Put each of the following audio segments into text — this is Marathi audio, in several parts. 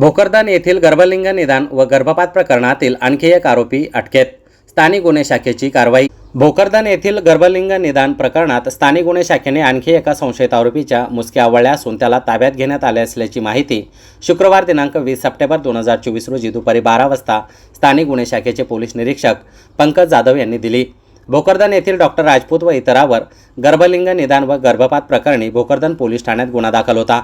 भोकरदन येथील गर्भलिंग निदान व गर्भपात प्रकरणातील आणखी एक आरोपी अटकेत. स्थानिक गुन्हे शाखेची कारवाई. भोकरदन येथील गर्भलिंग निदान प्रकरणात स्थानिक गुन्हे शाखेने आणखी एका संशयित आरोपीच्या मुसक्या आवळल्या असून त्याला ताब्यात घेण्यात आले असल्याची माहिती शुक्रवार दिनांक वीस सप्टेंबर दोन हजार चोवीस रोजी दुपारी बारा वाजता स्थानिक गुन्हे शाखेचे पोलीस निरीक्षक पंकज जाधव यांनी दिली. भोकरदन येथील डॉक्टर राजपूत व इतरावर गर्भलिंग निदान व गर्भपात प्रकरणी भोकरदन पोलीस ठाण्यात गुन्हा दाखल होता.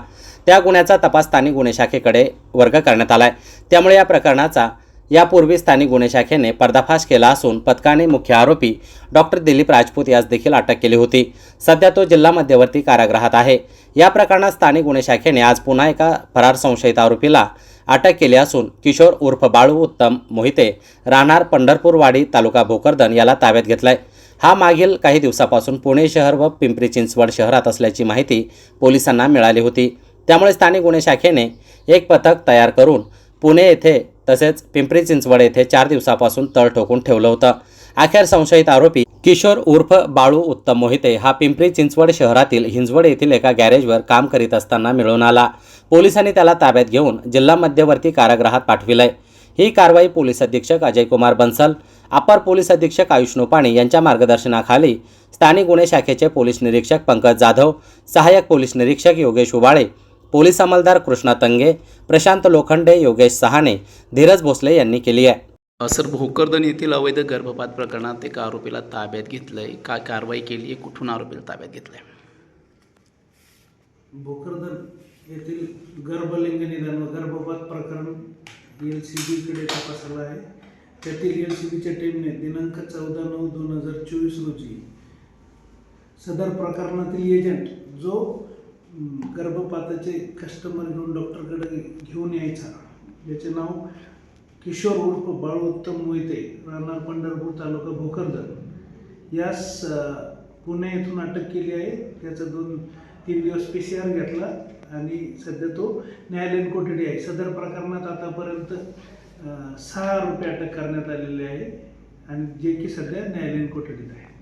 त्या गुन्ह्याचा तपास स्थानिक गुन्हे शाखेकडे वर्ग करण्यात आला आहे त्यामुळे या प्रकरणाचा यापूर्वी स्थानिक गुन्हे शाखेने पर्दाफाश केला असून पथकाने मुख्य आरोपी डॉक्टर दिलीप राजपूत यास देखील अटक केली होती. सध्या तो जिल्हा मध्यवर्ती कारागृहात आहे. या प्रकरणात स्थानिक गुन्हे शाखेने आज पुन्हा एका फरार संशयित आरोपीला अटक केली असून किशोर उर्फ बाळू उत्तम मोहिते राहणार पंढरपूरवाडी तालुका भोकरदन याला ताब्यात घेतलाय. हा मागील काही दिवसापासून पुणे शहर व पिंपरी चिंचवड शहरात असल्याची माहिती पोलिसांना मिळाली होती. त्यामुळे स्थानिक गुन्हे शाखेने एक पथक तयार करून पुणे येथे तसेच पिंपरी चिंचवड येथे चार दिवसापासून तळ ठोकून ठेवलं होतं. अखेर संशयित आरोपी किशोर उर्फ बाळू उत्तम मोहिते हा पिंपरी चिंचवड शहरातील हिंजवड येथील एका गॅरेजवर काम करीत असताना मिळून आला. पोलिसांनी त्याला ताब्यात घेऊन जिल्हा मध्यवर्ती कारागृहात पाठविलंय. ही कारवाई पोलीस अधीक्षक अजय कुमार बन्सल अपर पोलीस अधीक्षक आयुष पाणी यांच्या मार्गदर्शनाखाली स्थानिक गुन्हे शाखेचे पोलीस निरीक्षक पंकज जाधव सहाय्यक पोलीस निरीक्षक योगेश उबाळे पोलीस अंमलदार कृष्णा तंगे प्रशांत लोखंडे योगेश सहाणे धीरज भोसले यांनी केली आहे. सर भोकरदन येथील अवैध गर्भपात प्रकरणात एका आरोपीला ताब्यात घेतलं आहे काय कारवाई केली आहे? कुठून आरोपीला ताब्यात घेतलं आहे भोकरदन येथील गर्भलिंग निदान व गर्भपात प्रकरण एल सी बीकडे तपासाला आहे. त्यातील एल सी बीच्या टीमने दिनांक चौदा नऊ दोन हजार चोवीस रोजी सदर प्रकरणातील एजंट जो गर्भपाताचे कस्टमर घेऊन डॉक्टरकडे घेऊन यायचा. ज्याचे नाव किशोर उर्फ बाळू उत्तम मोहिते राहणार पंढरपूर तालुका भोकरदन. यास पुणे येथून अटक केली आहे. त्याचा दोन तीन दिवस पी सी आर घेतला आणि सध्या तो न्यायालयीन कोठडी आहे. सदर प्रकरणात आतापर्यंत सहा रुपये अटक करण्यात आलेले आहे आणि जे की सध्या न्यायालयीन कोठडीत आहे.